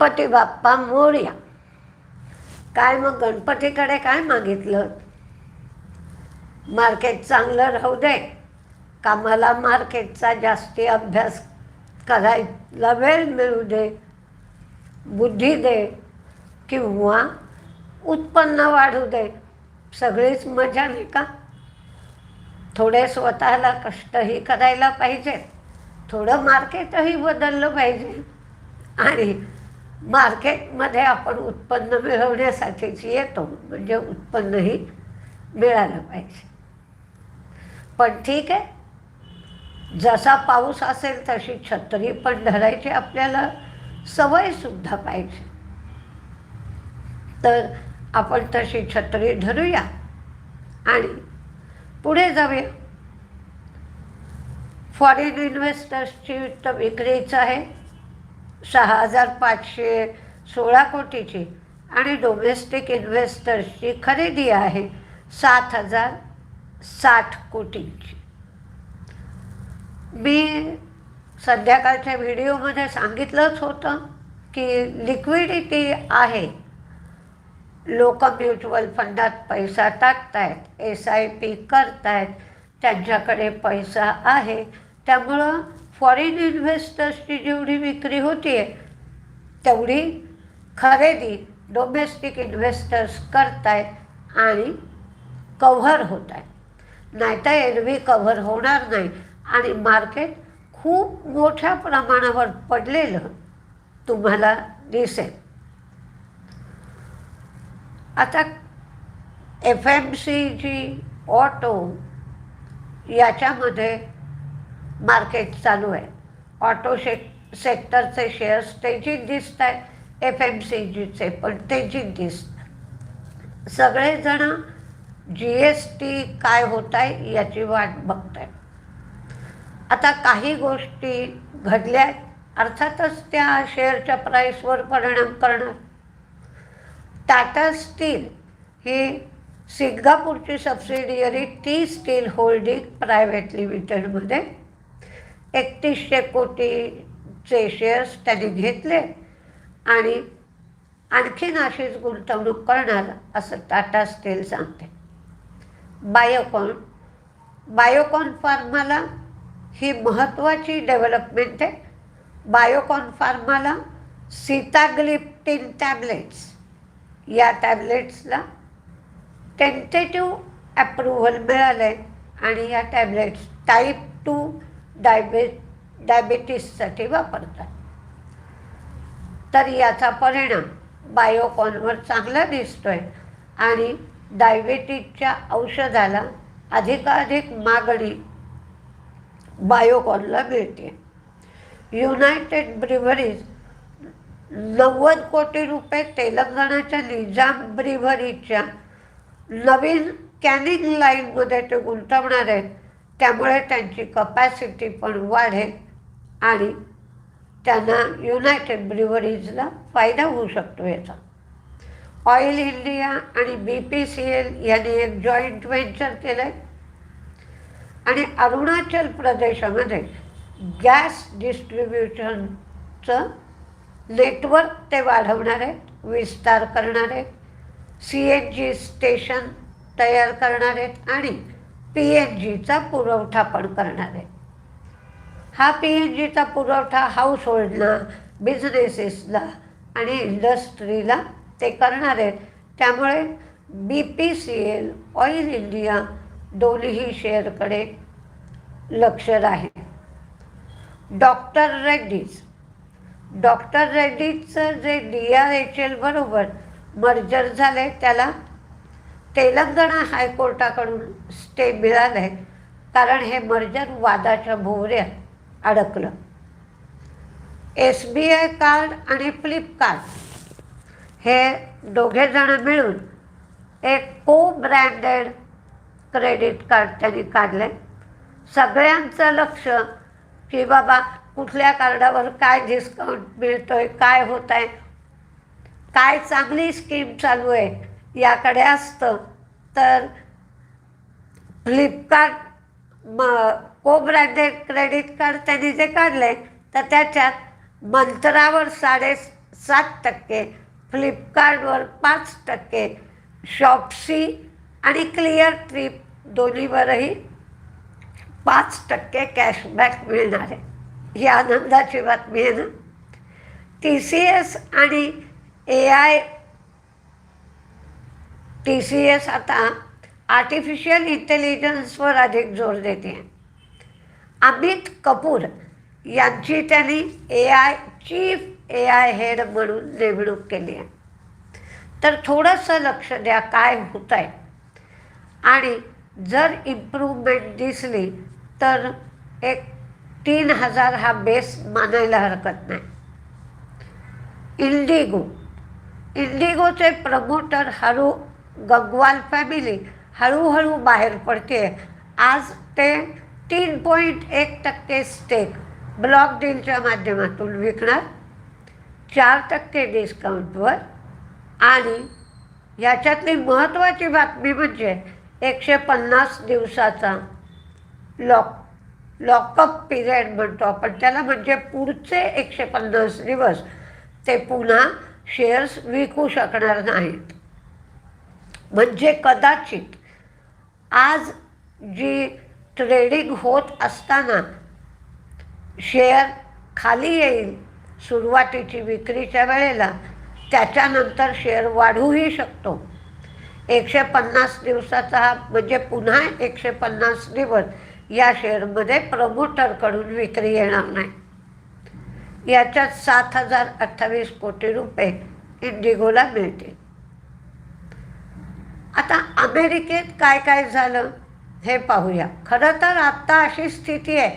गणपती बाप्पा मोर्या. काय मग गणपतीकडे काय मागितलं? मार्केट चांगलं राहू दे. का मला मार्केटचा जास्ती अभ्यास करायला वेळ मिळू दे. बुद्धी दे किंवा उत्पन्न वाढू दे. सगळीच मजा नाही का? थोडे स्वतःला कष्टही करायला पाहिजे. थोडं मार्केटही बदललं पाहिजे. आणि मार्केटमध्ये आपण उत्पन्न मिळवण्यासाठीच येतो म्हणजे उत्पन्नही मिळालं पाहिजे. पण ठीक आहे. जसा पाऊस असेल तशी छत्री पण धरायची आपल्याला सवयसुद्धा पाहिजे. तर आपण तशी छत्री धरूया आणि पुढे जाऊया. फॉरेन इन्व्हेस्टर्सची तर विक्रीचं आहे. सहा हजार पाचशे सोळा कोटीची आणि डोमेस्टिक इन्व्हेस्टर्सची खरेदी आहे सात हजार साठ कोटींची. मी संध्याकाळच्या व्हिडिओमध्ये सांगितलंच होतं की लिक्विडिटी आहे. लोक म्युच्युअल फंडात पैसा टाकतायत एस आय पी करतायत त्यांच्याकडे पैसा आहे. त्यामुळं फॉरेन इन्व्हेस्टर्सची जेवढी विक्री होती आहे तेवढी खरेदी डोमेस्टिक इन्व्हेस्टर्स करतायत आणि कव्हर होत आहेत नाहीतर एरवी कव्हर होणार नाही. आणि मार्केट खूप मोठ्या प्रमाणावर पडलेलं तुम्हाला दिसेल. आता F M C G auto याच्यामध्ये मार्केट चालू आहे. ऑटो शे सेक्टरचे शेअर्स तेजीत दिसत आहेत. एफ एम सी जीचे पण तेजीत दिसत. सगळेजण जी एस टी काय होत आहे याची वाट बघत आहेत आता काही गोष्टी घडल्या अर्थातच त्या शेअरच्या प्राईसवर परिणाम करणार. टाटा स्टील ही सिंगापूरची subsidiary T steel holding private लिमिटेडमध्ये एकतीसशे कोटीचे शेअर्स त्यांनी घेतले आणि आणखीन अशीच गुंतवणूक करणार असं टाटा स्टील सांगते. बायोकॉन बायोकॉन फार्माला ही महत्त्वाची डेव्हलपमेंट आहे. बायोकॉन फार्माला सीताग्लिप्टिन टॅबलेट्स या टॅबलेट्सला टेंटेटिव्ह अप्रुव्हल मिळालं आहे आणि या टॅबलेट्स टाईप टू डायबे डायबेटीससाठी वापरतात. तर याचा परिणाम बायोकॉनवर चांगला दिसतो आहे आणि डायबेटीसच्या औषधाला अधिकाधिक मागणी बायोकॉनला मिळते. युनायटेड ब्रिव्हरीज नव्वद कोटी रुपये तेलंगणाच्या निजाम ब्रिव्हरीच्या नवीन कॅनिंग लाईनमध्ये ते गुंतवणार आहेत. त्यामुळे त्यांची कपॅसिटी पण वाढेल आणि त्यांना युनायटेड ब्रिव्हरीजला फायदा होऊ शकतो याचा. ऑइल इंडिया आणि बी पी सी एल यांनी एक जॉईंट व्हेंचर केलं आहे आणि अरुणाचल प्रदेशामध्ये गॅस डिस्ट्रीब्युशनचं नेटवर्क ते वाढवणार आहेत विस्तार करणार आहेत सी एन जी स्टेशन तयार करणार आहेत आणि पी एन जीचा पुरवठा पण करणार आहे. हा पी एन जीचा पुरवठा हाऊस होल्डला बिझनेसेसला आणि इंडस्ट्रीला ते करणार आहेत. त्यामुळे B P C L oil India दोन्ही शेअरकडे लक्ष राहील. डॉक्टर रेड्डीज डॉक्टर रेड्डीचं जे डी आर एच एल बरोबर मर्जर झालं आहे त्याला तेलंगणा हायकोर्टाकडून स्टे मिळालं आहे कारण हे मर्जर वादाच्या भोवऱ्यात अडकलं. एस बी आय कार्ड आणि फ्लिपकार्ट हे दोघेजणं मिळून एक को ब्रँडेड क्रेडिट कार्ड त्यांनी काढलं सगळ्यांचं लक्ष की बाबा कुठल्या कार्डावर काय डिस्काउंट मिळतो आहे काय होत आहे काय चांगली स्कीम चालू आहे याकडे असतं. तर फ्लिपकार्ट म को ब्रँडेड क्रेडिट कार्ड त्यांनी जे काढले तर त्याच्यात मंत्रावर साडे सात टक्के फ्लिपकार्टवर पाच टक्के शॉप्सी आणि क्लिअर ट्रिप दोन्हीवरही पाच टक्के कॅशबॅक मिळणार आहे. ही आनंदाची बातमी आहे ना. टी सी एस आणि A I T C S आता आर्टिफिशियल इंटेलिजन्सवर अधिक जोर देते. अमित कपूर यांची त्यांनी A I chief A I head म्हणून नेमणूक केली आहे. तर थोडंसं लक्ष द्या काय होत आहे. आणि जर इम्प्रूव्हमेंट दिसली तर एक तीन हजार हा बेस मानायला हरकत नाही. इंडिगो इंडिगोचे प्रमोटर हरू गगवाल फॅमिली हळूहळू बाहेर पडते. आज ते तीन पॉईंट एक टक्के स्टेक ब्लॉक डीलच्या माध्यमातून विकणार. चार टक्के डिस्काउंटवर आणि याच्यातली महत्त्वाची बातमी म्हणजे एकशे पन्नास दिवसाचा लॉक लॉकअप पिरियड म्हणतो आपण. त्याला म्हणजे पुढचे एकशे पन्नास दिवस ते पुन्हा शेअर्स विकू शकणार नाहीत. म्हणजे कदाचित आज जी ट्रेडिंग होत असताना शेअर खाली येईल सुरुवातीची विक्रीच्या वेळेला त्याच्यानंतर शेअर वाढूही शकतो. एकशे पन्नास दिवसाचा हा म्हणजे पुन्हा एकशे पन्नास दिवस या शेअरमध्ये प्रमोटरकडून विक्री येणार नाही. याच्यात सात हजार अठ्ठावीस कोटी रुपये इंडिगोला मिळतील. आता अमेरिकेत काय काय झालं हे पाहूया. खरं तर आत्ता अशी स्थिती आहे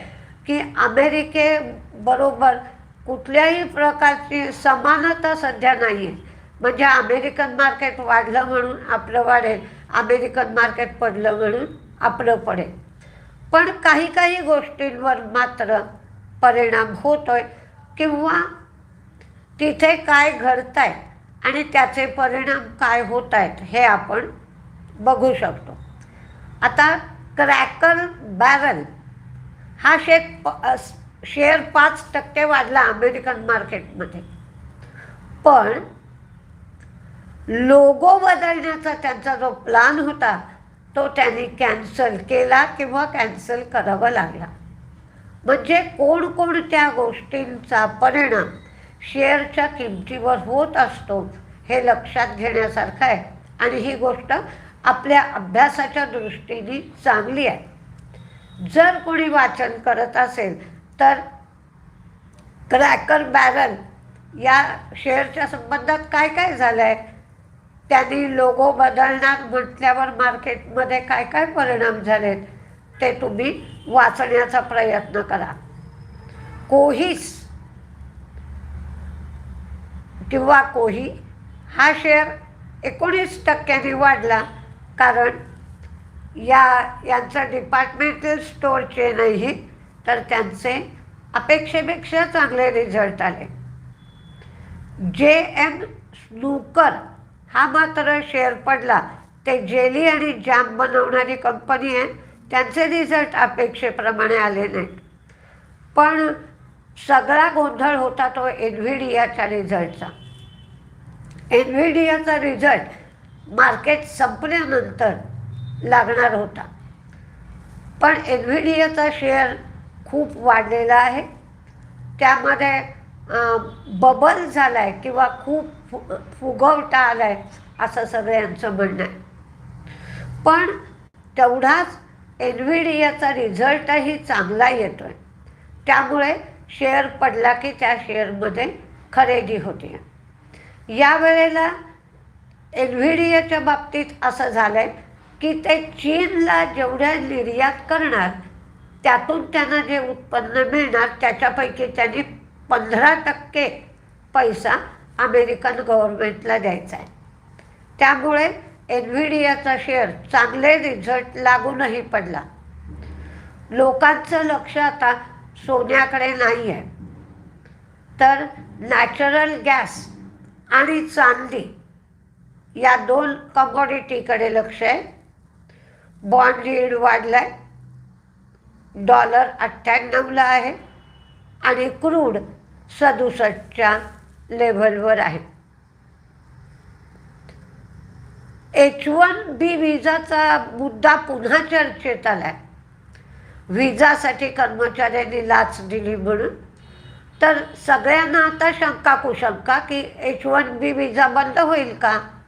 की अमेरिकेबरोबर कुठल्याही प्रकारची समानता सध्या नाही आहे म्हणजे अमेरिकन मार्केट वाढलं म्हणून आपलं वाढेल अमेरिकन मार्केट पडलं म्हणून आपलं पडेल. पण काही काही गोष्टींवर मात्र परिणाम होतोय किंवा तिथे काय घडत आहे आणि त्याचे परिणाम काय होत आहेत हे आपण बघू शकतो. आता क्रॅकर बॅरल हा शेक प शेअर पाच टक्के वाढला अमेरिकन मार्केटमध्ये. पण लोगो बदलण्याचा त्यांचा जो प्लान होता तो त्यांनी कॅन्सल केला किंवा कॅन्सल करावा लागला. म्हणजे कोणकोणत्या गोष्टींचा परिणाम शेअरच्या किमतीवर होत असतो हे लक्षात घेण्यासारखं आहे. आणि ही गोष्ट आपल्या अभ्यासाच्या दृष्टीने चांगली आहे. जर कोणी वाचन करत असेल तर क्रॅकर बॅरन या शेअरच्या संबंधात काय काय झालं आहे त्यांनी लोगो बदलणार म्हटल्यावर मार्केटमध्ये काय काय परिणाम झालेत ते तुम्ही वाचण्याचा प्रयत्न करा. कोहीस किंवा कोही हा शेअर एकोणीस टक्क्यांनी वाढला. कारण या यांचं डिपार्टमेंटल स्टोअरचे नाही तर त्यांचे अपेक्षेपेक्षा चांगले रिझल्ट आले. जे एम स्नूकर हा मात्र शेअर पडला. ते जेली आणि जॅम बनवणारी कंपनी आहे. त्यांचे रिझल्ट अपेक्षेप्रमाणे आले नाहीत. पण सगळा गोंधळ होता तो एनव्हिडियाच्या रिझल्टचा एनव्हिडियाचा रिझल्ट मार्केट संपल्यानंतर लागणार होता. पण एनव्हिडियाचा शेअर खूप वाढलेला आहे. त्यामध्ये बबल झाला आहे किंवा खूप फु फुगवटा आला आहे असं सगळ्यांचं म्हणणं आहे. पण तेवढाच एनव्हिडियाचा रिझल्टही चांगला येतो आहे त्यामुळे शेअर पडला की त्या शेअरमध्ये खरेदी होते. यावेळेला एलव्हीडीएच्या बाबतीत असं झालं आहे की ते चीनला जेवढ्या निर्यात करणार त्यातून त्यांना जे उत्पन्न मिळणार त्याच्यापैकी त्यांनी पंधरा टक्के पैसा अमेरिकन गव्हर्नमेंटला द्यायचा आहे. त्यामुळे एनव्हिडियाचा शेअर चांगले रिझल्ट लागूनही पडला. लोकांचं लक्ष आता सोन्याकडे नाही आहे तर नॅचरल गॅस आणि चांदी या दोन कमोडिटीकडे लक्ष आहे. बॉन्ड यील्ड वाढलाय. डॉलर अठ्ठ्याण्णवला आहे. आणि क्रूड सदुसष्टच्या लेव्हलवर आहे. एच वन बी विजाचा मुद्दा पुन्हा चर्चेत आलाय. विजासाठी कर्मचाऱ्यांनी लाच दिली म्हणून. तर सगळ्यांना आता शंका कुशंका की एच वन बी विजा बंद होईल का?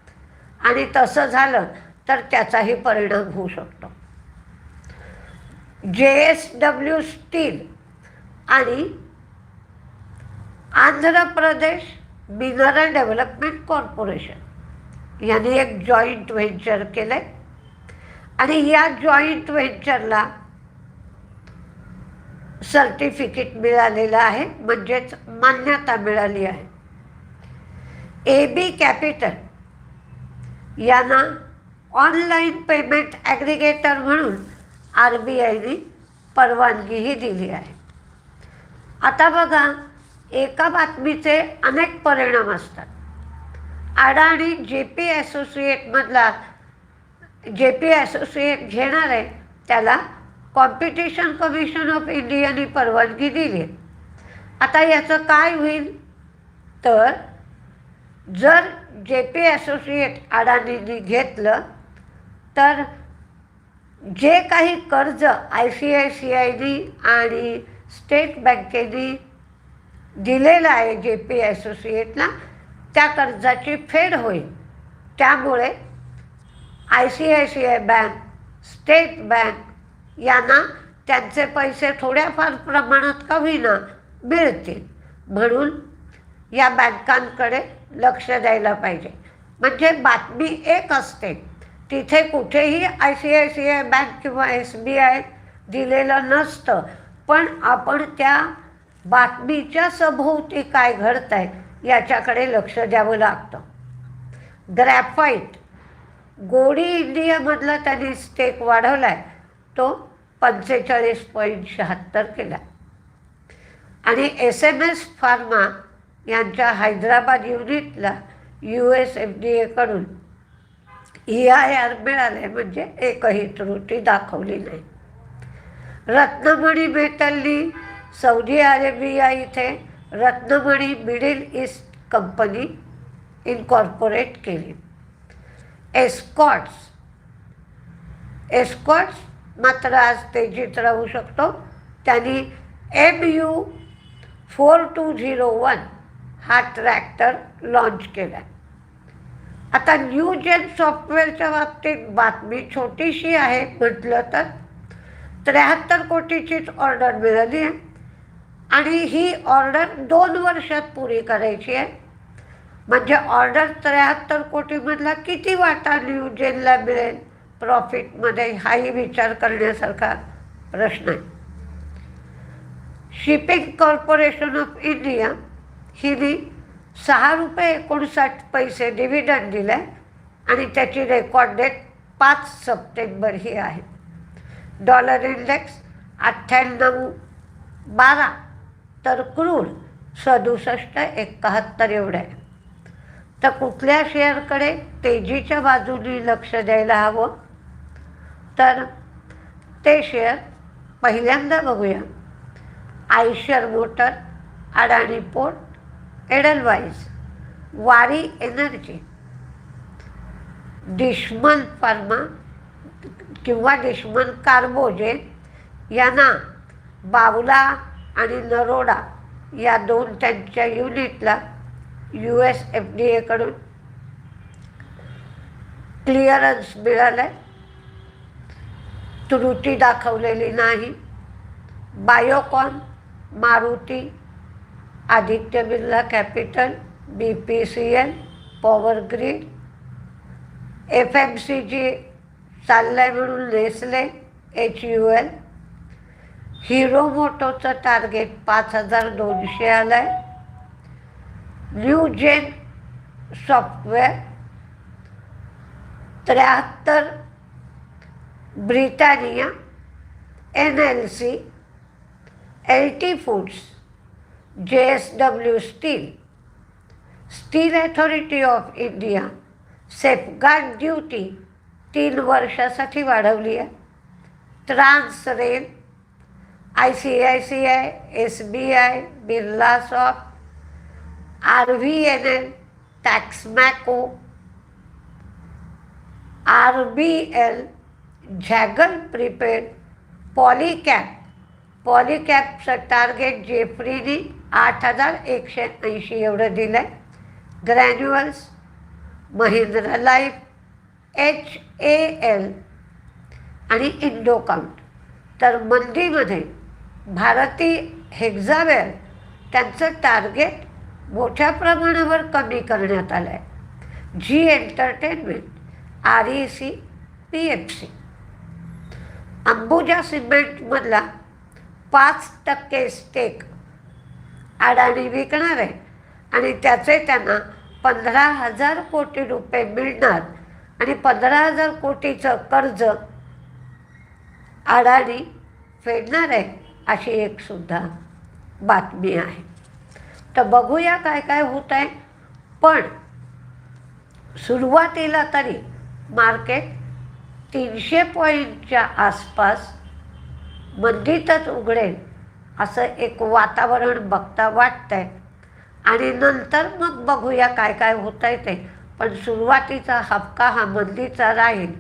आणि तसं झालं तर त्याचाही परिणाम होऊ शकतो. जे एस डब्ल्यू स्टील आणि Andhra Pradesh mineral development corporation यांनी एक जॉईंट व्हेंचर केलं आहे आणि या जॉईंट व्हेंचरला सर्टिफिकेट मिळालेलं आहे म्हणजेच मान्यता मिळाली आहे. ए बी कॅपिटल यांना ऑनलाईन पेमेंट ॲग्रिगेटर म्हणून आर बी आयने परवानगीही दिली आहे. आता बघा एका बातमीचे अनेक परिणाम असतात. अडाणी J P असोसिएटमधला J P associate घेणार आहे त्याला कॉम्पिटिशन कमिशन ऑफ इंडियाने परवानगी दिली आता याचं काय होईल? तर जर जे पी असोसिएट अडाणींनी घेतलं तर जे काही कर्ज आय सी आय सी आयनी आणि स्टेट बँकेनी दिलेलं आहे जे पी असोसिएटला त्या कर्जाची फेड होईल. त्यामुळे I C I C I bank state bank यांना त्यांचे पैसे थोड्याफार प्रमाणात का होईना मिळतील. म्हणून या बँकांकडे लक्ष द्यायला पाहिजे. म्हणजे बातमी एक असते. तिथे कुठेही I C I C I bank किंवा एस बी आय दिलेलं नसतं. पण आपण त्या बातमीच्या सभोवती काय घडत आहे याच्याकडे लक्ष द्यावं लागतं. ग्रॅफाईट गोडी इंडियामधला त्यांनी स्टेक वाढवला आहे तो पंचेचाळीस पॉईंट शहात्तर केला आणि एस एम एस फार्मा यांच्या हैदराबाद युनिटला यू एस एफ डी एकडून ई आय आर मिळाले म्हणजे एकही त्रुटी दाखवली नाही. रत्नमणी मेटलनी सौदी अरेबिया इथे Ratnamani middle east company incorporate केली. एस्कॉट्स एस्कॉट्स मात्र आज तेजीत राहू शकतो. त्यांनी M U four two zero one हा ट्रॅक्टर लॉन्च केला. आता न्यू जेन सॉफ्टवेअरच्या बाबतीत बातमी छोटीशी आहे म्हटलं तर. त्र्याहत्तर कोटीचीच ऑर्डर मिळाली आहे. आणि ही ऑर्डर दोन वर्षात पुरी करायची आहे. म्हणजे ऑर्डर त्र्याहत्तर कोटीमधला किती वाटा न्यू जेनला मिळेल? प्रॉफिटमध्ये हाही विचार करण्यासारखा प्रश्न आहे. शिपिंग कॉर्पोरेशन ऑफ इंडिया हिने सहा रुपये एकोणसाठ पैसे डिव्हिडंड दिलं आहे आणि त्याची रेकॉर्ड डेट पाच सप्टेंबर ही आहे. डॉलर इंडेक्स अठ्ठ्याण्णव बारा तर क्रूड सदुसष्ट एकाहत्तर एवढं. आहे तर कुठल्या शेअरकडे तेजीच्या बाजूने लक्ष द्यायला हवं? तर ते शेअर पहिल्यांदा बघूया. Eicher motor Adani port Edelweiss Waaree energy Dishman pharma किंवा डिश्मन कार्बोजेन यांना बावला आणि नरोडा या दोन त्यांच्या युनिटला यू एस एफ डी एकडून क्लिअरन्स मिळालं आहे त्रुटी दाखवलेली नाही. Biocon Maruti Aditya Birla capital B P C L power grid F M C G चाललं आहे म्हणून Nestle H U L. Hero मोटोचं target पाच हजार दोनशे आलं आहे न्यू जेन सॉफ्टवेअर त्र्याहत्तर Britannia N L C L T foods. W steel. Steel authority of India safeguard duty तीन वर्षासाठी वाढवली आहे. Trans rail I C I C I, S B I, Birlasoft R V N L Texmaco R B L Zaggle prepaid, Polycab. पॉलिकॅपचं target जेफ्रीने आठ हजार एकशे ऐंशी एवढं दिलं आहे granules Mahindra life H A L आणि इंडोकाउंट तर मंदीमध्ये भारती हेक्झावेअर त्यांचं टार्गेट मोठ्या प्रमाणावर कमी करण्यात आलं आहे Zee entertainment R E C P F C. Ambuja सिमेंटमधला पाच टक्के स्टेक अडाणी विकणार आहे. आणि त्याचे त्यांना पंधरा हजार कोटी रुपये मिळणार. आणि पंधरा हजार कोटीचं कर्ज अडाणी फेडणार आहे अशी एक सुद्धा बातमी आहे. तर बघूया काय काय होत आहे. पण सुरुवातीला तरी मार्केट तीनशे पॉईंटच्या आसपास मंदीतच उघडेल. असं एक वातावरण बघता वाटतंय. आणि नंतर मग बघूया काय काय होत आहे ते. पण सुरुवातीचा हपका हा मंदीचा राहील.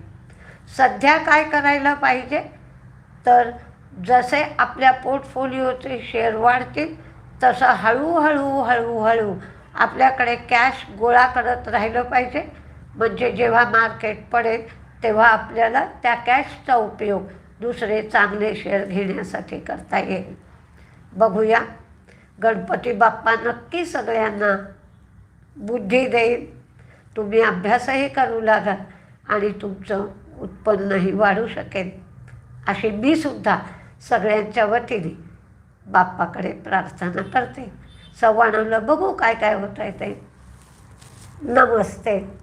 सध्या काय करायला पाहिजे? तर जसे आपल्या पोर्टफोलिओचे शेअर वाढतील तसं हळूहळू हळूहळू आपल्याकडे कॅश गोळा करत राहिलं पाहिजे. म्हणजे जेव्हा मार्केट पडेल तेव्हा आपल्याला त्या कॅशचा उपयोग दुसरे चांगले शेअर घेण्यासाठी करता येईल. बघूया. गणपती बाप्पा नक्की सगळ्यांना बुद्धी देईल. तुम्ही अभ्यासही करू लागा आणि तुमचं उत्पन्नही वाढू शकेल. अशी मी सुद्धा सगळ्यांच्या वतीने बाप्पाकडे प्रार्थना करते. सव्वा बघू काय काय होत आहे ते. नमस्ते.